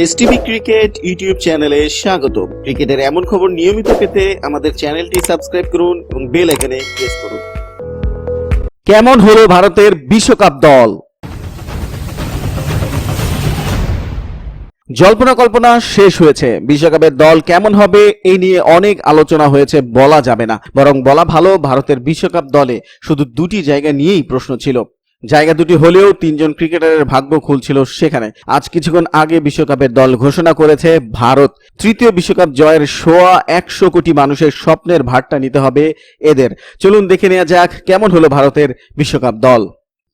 STV cricket YouTube চ্যানেলে স্বাগত ক্রিকেটের এমন খবর নিয়মিত পেতে আমাদের চ্যানেলটি সাবস্ক্রাইব করুন এবং বেল আইকনে প্রেস করুন। কেমন হলো ভারতের বিশ্বকাপ দল? জল্পনা কল্পনা শেষ হয়েছে। বিশ্বকাপের দল কেমন হবে এই নিয়ে অনেক আলোচনা হয়েছে, বলা যাবে না। বরং বলা ভালো, ভারতের বিশ্বকাপ দলে শুধু দুটি জায়গা নিয়েই প্রশ্ন ছিল। জায়গা দুটি হলেও তিনজন ক্রিকেটারের ভাগ্য খুলছিল সেখানে। আজ কিছুক্ষণ আগে বিশ্বকাপের দল ঘোষণা করেছে ভারত। তৃতীয় বিশ্বকাপ জয়ের সোয়া একশো কোটি মানুষের স্বপ্নের ভারটা নিতে হবে এদের। চলুন দেখে নেওয়া যাক কেমন হলো ভারতের বিশ্বকাপ দল।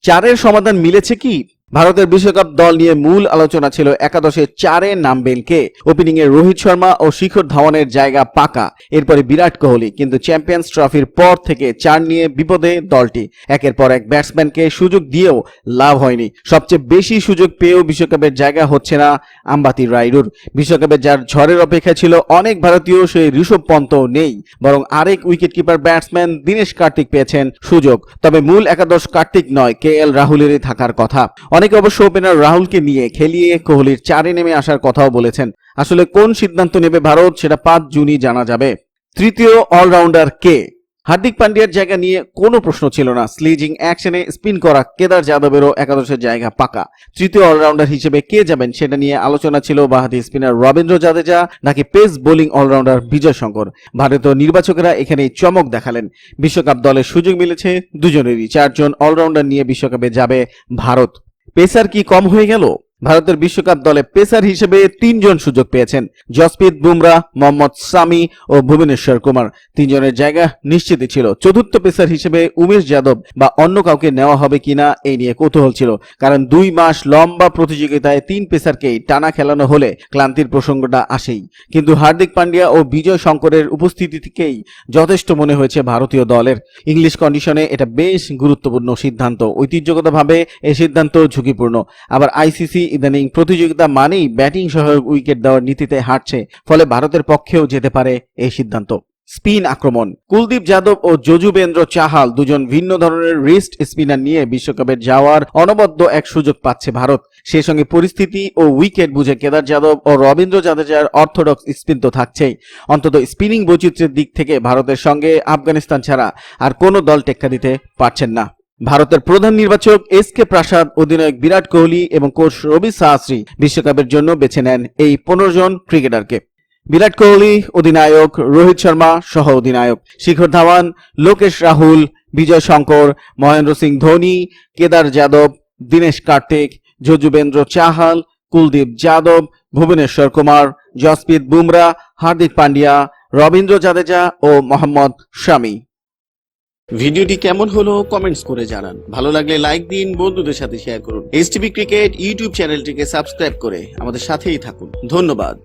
চারের সমাধান মিলেছে কি? ভারতের বিশ্বকাপ দল নিয়ে মূল আলোচনা ছিল একাদশে চারে নামবেন কে ওপেনিং এ রোহিত শর্মা ও শিখর ধাওয়ানের জায়গা পাকা। এরপরে বিরাট কোহলি, কিন্তু চ্যাম্পিয়ন্স ট্রফির পর থেকে চার নিয়ে বিপদে দলটি। একের পর এক ব্যাটসম্যানকে সুযোগ দিয়েও লাভ হয়নি। সবচেয়ে বেশি সুযোগ পেয়েও বিশ্বকাপের জায়গা হচ্ছে না আম্বাতি রাইডুর বিশ্বকাপে যার ঝড়ের অপেক্ষা ছিল অনেক ভারতীয়, সেই ঋষভ পন্ত নেই। বরং আরেক wicket keeper batsman Dinesh Karthik পেয়েছেন সুযোগ। তবে মূল একাদশ কার্তিক নয়, কে এল রাহুলেরই থাকার কথা। অনেকে অবশ্য ওপেনার রাহুলকে নিয়ে খেলিয়ে কোহলির চারে নেমে আসার কথাও বলেছেন। আসলে কোন সিদ্ধান্ত নেবে ভারত, সেটা পাঁচ জুনই জানা যাবে। তৃতীয় অলরাউন্ডার কে? হার্দিক পান্ডিয়ার জায়গা নিয়ে কোনো প্রশ্ন ছিল না। স্লিজিং অ্যাকশনে স্পিন করা কেদার যাদবেরও একাদশের জায়গা পাকা। তৃতীয় অলরাউন্ডার হিসেবে কে যাবেন সেটা নিয়ে আলোচনা ছিল বাহাতি স্পিনার রবীন্দ্র জাদেজা, নাকি pace bowling allrounder Vijay Shankar. ভারতীয় নির্বাচকেরা এখানে চমক দেখালেন। বিশ্বকাপ দলের সুযোগ মিলেছে দুজনেরই। চারজন অলরাউন্ডার নিয়ে বিশ্বকাপে যাবে ভারত। পেসার কি কম হয়ে গেল? ভারতের বিশ্বকাপ দলে পেসার হিসেবে তিনজন সুযোগ পেয়েছেন। জসপ্রীত বুমরা, মোহাম্মদ সামি ও ভুবনেশ্বর কুমার। তিনজনের জায়গা নিশ্চিতই ছিল। চতুর্থ পেসার হিসেবে উমেশ যাদব বা অন্য কাউকে নেওয়া হবে কিনা এই নিয়ে কৌতূহল ছিল। কারণ দুই মাস লম্বা প্রতিযোগিতায় তিন পেসারকেই টানা খেলানো হলে ক্লান্তির প্রসঙ্গটা আসেই। কিন্তু হার্দিক পান্ডিয়া ও বিজয় শঙ্করের উপস্থিতি থেকেই যথেষ্ট মনে হয়েছে ভারতীয় দলের। ইংলিশ কন্ডিশনে এটা বেশ গুরুত্বপূর্ণ সিদ্ধান্ত। ঐতিহ্যগতভাবে এই সিদ্ধান্ত ঝুঁকিপূর্ণ। আবার আইসিসি ইদানিং প্রতিযোগিতা মানেই ব্যাটিং সহায়ক উইকেট দেওয়ার নীতিতে হাঁটছে, ফলে ভারতের পক্ষেও যেতে পারে এই সিদ্ধান্ত। স্পিন আক্রমণ। কুলদীপ যাদব ও যজুবেন্দ্র চাহাল দুজন ভিন্ন ধরনের রিস্ট স্পিনার নিয়ে বিশ্বকাপে যাওয়ার অনবদ্য এক সুযোগ পাচ্ছে ভারত। সেই সঙ্গে পরিস্থিতি ও উইকেট বুঝে কেদার যাদব ও রবীন্দ্র জাদেজার অর্থোডক্স স্পিন তো থাকছেই। অন্তত স্পিনিং বৈচিত্র্যের দিক থেকে ভারতের সঙ্গে আফগানিস্তান ছাড়া আর কোনো দল টেক্কা দিতে পারছেন না। ভারতের প্রধান নির্বাচক এস কে প্রাসাদ, অধিনায়ক বিরাট কোহলি এবং কোচ রবি শাস্ত্রী বিশ্বকাপের জন্য বেছে নেন এই পনেরো জন ক্রিকেটারকে। বিরাট কোহলি, অধিনায়ক রোহিত শর্মা সহ অধিনায়ক শিখর ধাওয়ান, লোকেশ রাহুল, বিজয় শঙ্কর, মহেন্দ্র সিং ধোনি, কেদার যাদব, দীনেশ কার্তিক, যজুবেন্দ্র চাহাল, কুলদীপ যাদব, ভুবনেশ্বর কুমার, জসপ্রীত বুমরা, হার্দিক পান্ডিয়া, রবীন্দ্র জাদেজা ও মোহাম্মদ শামি। ভিডিওটি কেমন হলো কমেন্টস করে জানান। ভালো লাগলে লাইক দিন, বন্ধুদের সাথে শেয়ার করুন। এইচটিভি ক্রিকেট ইউটিউব চ্যানেলটিকে সাবস্ক্রাইব করে আমাদের সাথেই থাকুন। ধন্যবাদ।